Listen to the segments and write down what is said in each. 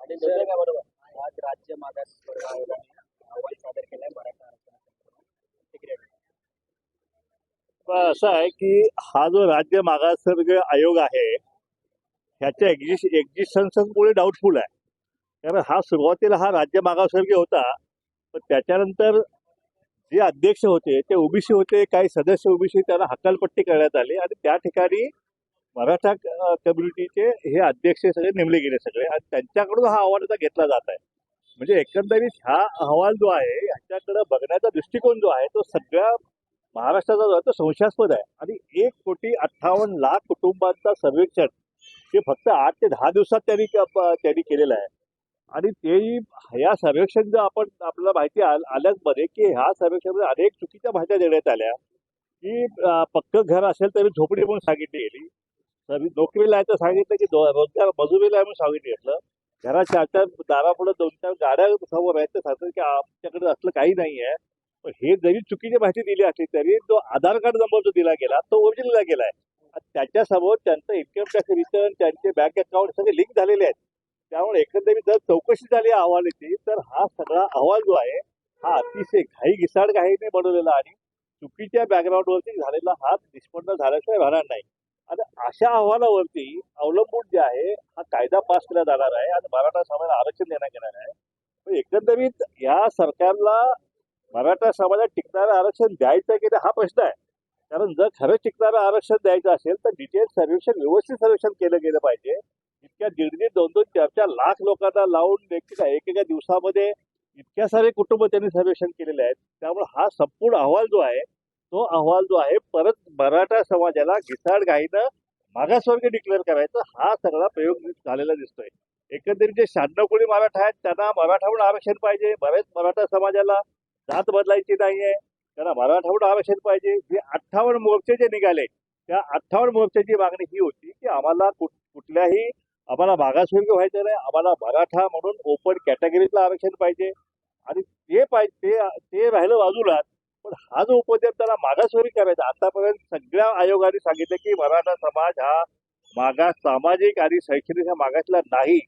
आणि काय बरोबर. आज राज्य मागास आयोगाने अहवाल सादर केलाय मराठा असं आहे की हा जो राज्य मागासवर्ग आयोग आहे ह्याच्या एक्झिस्ट एक्झिस्टन्समुळे डाऊटफुल आहे. कारण हा सुरुवातीला हा राज्य मागासवर्गीय होता पण त्याच्यानंतर जे अध्यक्ष होते ते ओबीसी होते काही सदस्य ओबीसी त्यांना हकालपट्टी करण्यात आली आणि त्या ठिकाणी मराठा कम्युनिटीचे हे अध्यक्ष सगळे नेमले गेले सगळे आणि त्यांच्याकडून हा अहवाल आता घेतला जात आहे. म्हणजे एकंदरीत हा अहवाल जो आहे ह्याच्याकडे बघण्याचा दृष्टिकोन जो आहे तो सगळ्या महाराष्ट्राचा जो आहे तो संशयास्पद आहे. आणि एक कोटी अठ्ठावन्न लाख कुटुंबांचा सर्वेक्षण हे फक्त आठ ते दहा दिवसात त्यांनी त्यांनी केलेलं आहे. आणि तेही ह्या सर्वेक्षण जर आपण आपल्याला माहिती आल- आल्याच की ह्या सर्वेक्षणामध्ये अनेक चुकीच्या माहित्या देण्यात आल्या. की पक्क घर असेल तरी झोपडी म्हणून सांगितली गेली. तरी नोकरीला आहे तर सांगितलं की रोजगार मजुरीला आहे म्हणून सांगितलं घेतलं घरात चार चार दारापुढे दोन चार गाड्या समोर आहेत तर सांगतात की आमच्याकडे असलं काही नाही आहे. पण हे जरी चुकीची माहिती दिली असली तरी जो आधार कार्ड नंबर जो दिला गेला तो ओरिजिनलला गेला आहे. त्याच्यासमोर त्यांचं इन्कम टॅक्स रिटर्न त्यांचे बँक अकाउंट सगळे लिंक झालेले आहेत. त्यामुळे एकंदरीत जर चौकशी झाली अहवालाची तर हा सगळा अहवाल जो आहे हा अतिशय घाई घिसाड घाईने बनवलेला आणि चुकीच्या बॅकग्राऊंडवरती झालेला हा निष्पन्न झाल्याशिवाय राहणार नाही. आणि अशा अहवालावरती अवलंबून जे आहे हा कायदा पास केला जाणार आहे. आणि मराठा समाजाला आरक्षण देण्यात येणार आहे. पण एकंदरीत या सरकारला मराठा समाजात टिकणारं आरक्षण द्यायचं की हा प्रश्न आहे. कारण जर खरंच टिकणारं आरक्षण द्यायचं असेल तर डिटेल सर्वेक्षण व्यवस्थित सर्वेक्षण केलं गेलं पाहिजे. इतक्या दीड दीड दोन दोन चार चार लाख लोकांना लावून एकेका एकेका दिवसामध्ये इतक्या सारे कुटुंब त्यांनी सर्वेक्षण केलेले आहेत. त्यामुळे हा संपूर्ण अहवाल जो आहे तो अहवाल जो आहे परत मराठा समाजाला घिसाड घाईनं मागासवर्ग डिक्लेअर करायचा हा सगळा प्रयोग झालेला दिसतोय. एकंदरीत जे शहाण्णव कोणी मराठा आहेत त्यांना मराठा म्हणून आरक्षण पाहिजे. बरेच मराठा समाजाला जात बदलायची नाहीये त्यांना मराठा म्हणून आरक्षण पाहिजे. जे अठ्ठावन्न मोर्चे जे निघाले त्या अठ्ठावन्न मोर्चाची मागणी ही होती की आम्हाला कुठ- कुठल्याही आम्हाला मागासवर्ग व्हायचं नाही आम्हाला मराठा म्हणून ओपन कॅटेगरीतलं आरक्षण पाहिजे. आणि ते पाहिजे ते ते राहिलं बाजूला पण हा जो उपद्रव त्याला मागासवर्गी करायचा आतापर्यंत सगळ्या आयोगाने सांगितलं की मराठा समाज हा मागास सामाजिक आणि शैक्षणिक हा मागासला नाही.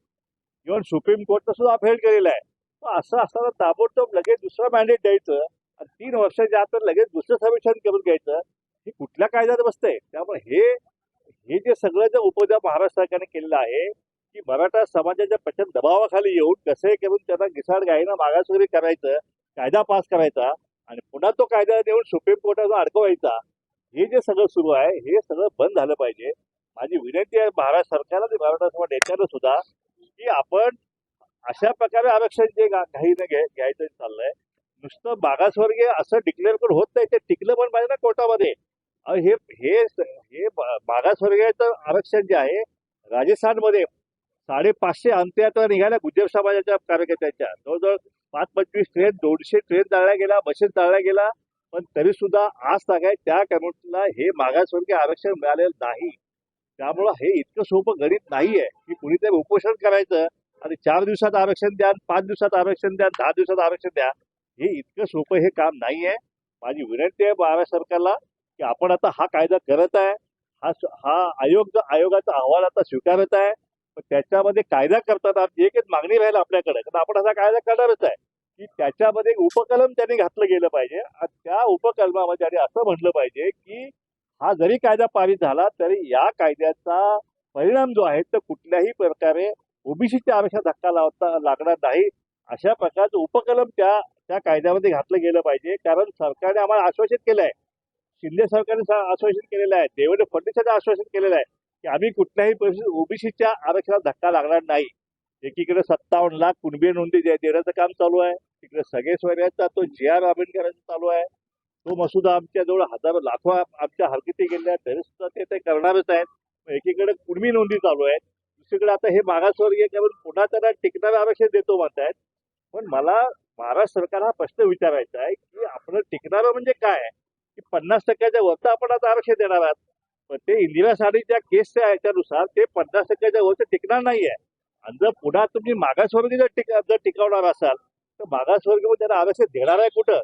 इव्हन सुप्रीम कोर्टनं सुद्धा अफेल केलेला आहे. असं असताना ताबडतोब लगेच दुसरं मॅन्डेट द्यायचं आणि तीन वर्षाच्या आत लगेच दुसरं सर्वेक्षण करून घ्यायचं. हे कुठल्या कायद्यात बसतंय? त्यामुळे हे हे जे सगळं जे उपजा महाराष्ट्र सरकारने केलेलं आहे की मराठा समाजाच्या प्रचंड दबावाखाली येऊन कसे करून त्यांना घिसाड गाईनं मागासवर्गीय करायचं कायदा पास करायचा आणि पुन्हा तो कायदा देऊन सुप्रीम कोर्टाचा अडकवायचा हे जे सगळं सुरू आहे हे सगळं बंद झालं पाहिजे. माझी विनंती आहे महाराष्ट्र सरकारला आणि मराठा समाज नेत्यांना सुद्धा की आपण अशा प्रकारे आरक्षण जे काही घाईनं घ्याय- घ्यायचं चाललंय नुसतं मागासवर्गीय असं डिक्लेअर करून होत नाही ते टिकलं पण पाहिजे ना कोर्टामध्ये. हे हे हे मागासवर्गीयाचं आरक्षण जे आहे राजस्थानमध्ये साडेपाचशे अंत्ययात्रा निघाल्या गुजर समाजाच्या कार्यकर्त्यांच्या. जवळजवळ पाच पंचवीस ट्रेन दोनशे ट्रेन जाळल्या गेला बसेस जाळल्या गेला पण तरी सुद्धा आज सांगाय त्या कम्युनिटीला हे मागासवर्गीय आरक्षण मिळालेलं नाही. त्यामुळं हे इतकं सोपं गणित नाहीये. की कुणीतरी उपोषण करायचं आणि चार दिवसात आरक्षण द्या पाच दिवसात आरक्षण द्या दहा दिवसात आरक्षण द्या हे इतकं सोपं हे काम नाहीये. माझी विनंती आहे महाराष्ट्र सरकारला की आपण आता हा कायदा करत आहे हा हा आयोग आयोगाचा अहवाल आता स्वीकारत आहे पण त्याच्यामध्ये कायदा करताना जे काही मागणी राहील आपल्याकडे. तर आपण असा कायदा करणारच आहे की त्याच्यामध्ये उपकलम त्यांनी घातलं गेलं पाहिजे आणि त्या उपकलमामध्ये आणि असं म्हटलं पाहिजे की हा जरी कायदा पारित झाला तरी या कायद्याचा परिणाम जो आहे तो कुठल्याही प्रकारे ओबीसीच्या आरक्षणात धक्का लावता लागणार नाही. अशा प्रकारचं उपकलम त्या त्या कायद्यामध्ये घातलं गेलं पाहिजे. कारण सरकारने आम्हाला आश्वासित केलं आहे शिंदे सरकारने आश्वासन केलेलं आहे. देवेंद्र फडणवीस आश्वासन केलेलं आहे की आम्ही कुठल्याही परिस्थितीत ओबीसीच्या आरक्षणाला धक्का लागणार नाही. एकीकडे सत्तावन्न लाख कुणबी नोंदी देण्याचं काम चालू आहे. तिकडे सगळे सोयऱ्याचा तो जे आर आंबेडकरांचा चालू आहे. तो मसुदा आमच्याजवळ हजारो लाखो आमच्या हरकती गेल्या तरी सुद्धा ते ते करणारच आहेत. एकीकडे कुणबी नोंदी चालू आहेत. दुसरीकडे आता हे मागासवर्गीय करून पुन्हा त्यांना टिकणारं आरक्षण देतो म्हणतायत. पण मला महाराष्ट्र सरकार हा प्रश्न विचारायचा आहे की आपलं टिकणारं म्हणजे काय? आहे पन्नास टक्क्याच्या वरचं आपण आता आरक्षण देणार आहात. पण ते इंदिरा साडीच्या केसच्या याच्यानुसार ते पन्नास टक्क्याच्या वरचं टिकणार नाहीये. आणि जर पुन्हा तुम्ही मागासवर्गीय जर टिक जर टिकवणार असाल तर मागासवर्गीय त्यांना आरक्षण देणार आहे कुठं?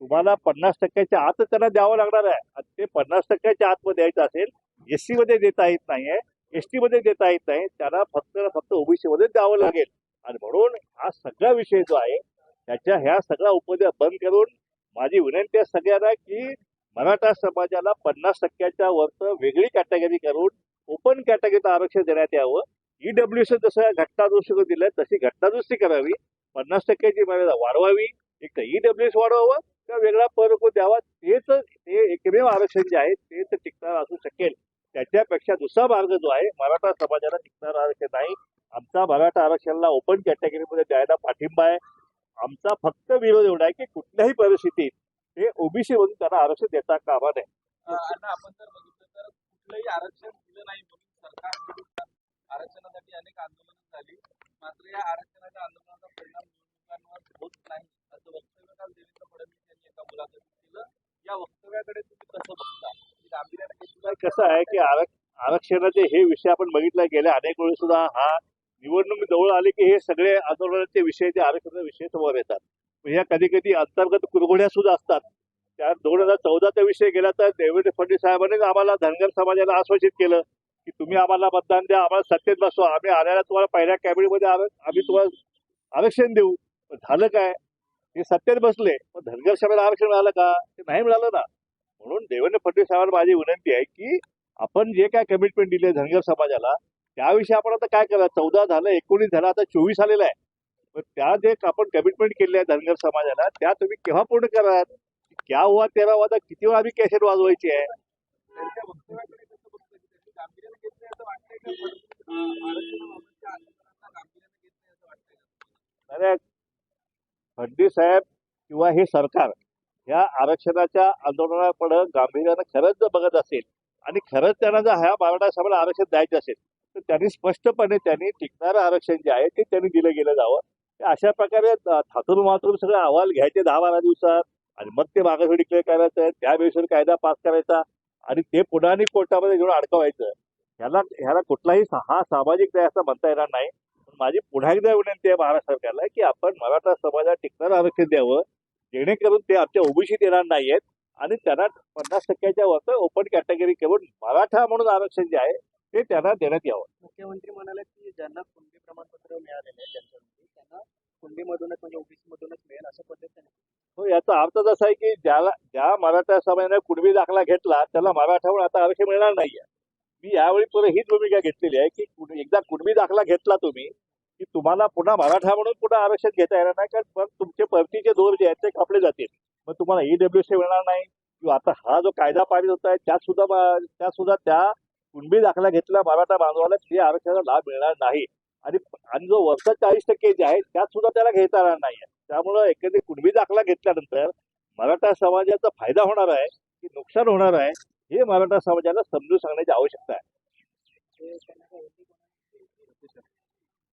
तुम्हाला पन्नास टक्क्याच्या आतच त्यांना द्यावं लागणार आहे. आणि ते पन्नास टक्क्याच्या आतमध्ये द्यायचं असेल एस सी मध्ये देता येत नाहीये. एस टी मध्ये देता येत नाही. त्यांना फक्त फक्त ओबीसी मध्ये द्यावं लागेल. आणि म्हणून हा सगळा विषय जो आहे त्याच्या ह्या सगळ्या उपद्या बंद करून माझी विनंती आहे सगळ्यांना की मराठा समाजाला पन्नास टक्क्याच्या वरचं वेगळी कॅटेगरी करून ओपन कॅटेगरीचं आरक्षण देण्यात यावं. ईडब्ल्यूसी जसं घटनादुरुस्ती दिलं तशी घटनादुरुस्ती करावी. पन्नास टक्क्याची मर्यादा वाढवावी. एक तर ईडब्ल्यूएस वाढवावं किंवा वेगळा पर्क द्यावा. तेच ते एकमेव आरक्षण जे आहे ते तर टिकणार असू शकेल. त्याच्यापेक्षा दुसरा मार्ग जो आहे मराठा समाजाला टिकणार आरक्षण नाही. आमचा मराठा आरक्षणाला ओपन कॅटेगरीमध्ये द्यायला पाठिंबा आहे. आमचा फक्त विरोध एवढा आहे की कुठल्याही परिस्थितीत ते ओबीसी मधून त्यांना आरक्षण देता कामा नये. आपण जर बघितलं तर कुठलंही आरक्षण दिलं नाही सरकार आरक्षणासाठी अनेक आंदोलनं झाली. मात्र या आरक्षणाच्या आंदोलनाचा परिणाम निवडणुकांवर होत नाही असं वक्तव्य काल देवेंद्र फडणवीस यांनी एका मुलाखतीत केलं. या वक्तव्याकडे तुम्ही कसं बघता? गांभीर्याने कसं आहे की आरक आरक्षणाचे हे विषय आपण बघितला गेल्या अनेक वेळी सुद्धा हा निवडणूक जवळ आले की हे सगळे आंदोलनाचे विषय जे आरक्षणाचे विषय समोर येतात. ह्या कधी कधी अंतर्गत कुरघोड्या सुद्धा असतात. त्या दोन हजार चौदाचा विषय गेला तर देवेंद्र फडणवीस साहेबांनीच आम्हाला धनगर समाजाला आश्वासित केलं की तुम्ही आम्हाला मतदान द्या आम्हाला सत्तेत बसवा. आम्ही आल्याला तुम्हाला पहिल्या कॅबिनेटमध्ये आम्ही तुम्हाला आरक्षण देऊ. पण झालं काय? हे सत्तेत बसले पण धनगर समाजाला आरक्षण मिळालं का? ते नाही मिळालं ना. म्हणून देवेंद्र फडणवीस साहेबांना माझी विनंती आहे की आपण जे काय कमिटमेंट दिले धनगर समाजाला त्याविषयी आपण आता काय करा? चौदा झालं एकोणीस झालं आता चोवीस आलेलं आहे. त्या जे आपण कमिटमेंट केले आहे धनगर समाजाला त्या तुम्ही केव्हा पूर्ण कराल? क्या हुआ तेरा वादा? किती वेळा आम्ही कॅसेट वाजवायची आहे? अरे फडणवीस साहेब किंवा हे सरकार या आरक्षणाच्या आंदोलनाकडे गांभीर्यानं खरंच जर बघत असेल आणि खरंच त्यांना जर ह्या मराठा समाजाला आरक्षण द्यायचं असेल तर त्यांनी स्पष्टपणे त्यांनी टिकणारं आरक्षण जे आहे ते त्यांनी दिलं गेलं जावं. अशा प्रकारे थ- थातून मातून सगळे अहवाल घ्यायचे दहा बारा दिवसात आणि मग ते मागासवर डिक्लेअर करायचं आहे. त्या बेसवर कायदा पास करायचा आणि ते पुन्हा आणि कोर्टामध्ये घेऊन अडकवायचं. ह्याला ह्याला कुठलाही हा सामाजिक न्याय असं म्हणता येणार नाही. पण माझी पुन्हा एकदा विनंती आहे महाराष्ट्र सरकारला की आपण मराठा समाजाला टिकणारं आरक्षण द्यावं. जेणेकरून ते आमच्या ओबीसीत येणार नाहीयेत आणि त्यांना पन्नास टक्क्याच्या वरचं ओपन कॅटेगरी करून मराठा म्हणून आरक्षण जे आहे ते त्यांना देण्यात यावं. मुख्यमंत्री म्हणाले की ज्यांना कुणबी प्रमाणपत्र मिळालेले आहे ज्यांच्यामध्ये त्यांना कुणबीमधूनच म्हणजे ओबीसी मधूनच मिळेल अशा पद्धतीने हो याचा अर्थ असा आहे की ज्याला ज्या मराठा समाजाने कुणबी दाखला घेतला त्याला मराठा म्हणून आता आरक्षण मिळणार नाहीये. मी यावेळी पुढे हीच भूमिका घेतलेली आहे की कुण- एकदा कुणबी दाखला घेतला तुम्ही की तुम्हाला पुन्हा मराठा म्हणून पुन्हा आरक्षण घेता येणार नाही कारण पण तुमचे परतीचे दोर जे आहेत ते कापले जातील. मग तुम्हाला ईडब्ल्यूसी मिळणार नाही. किंवा आता हा जो कायदा पारित होत आहे त्यात सुद्धा म- त्यात सुद्धा त्या कुणबी दाखला घेतला मराठा बांधवाला ते आरक्षणाचा लाभ मिळणार नाही. आणि आणि जो वरचा चाळीस टक्के जे आहे त्यात सुद्धा त्याला घेता येणार नाही त्यामुळं एखादी कुणबी दाखला घेतल्यानंतर मराठा समाजाचा फायदा होणार आहे की नुकसान होणार आहे हे मराठा समाजाला समजून सांगण्याची आवश्यकता आहे.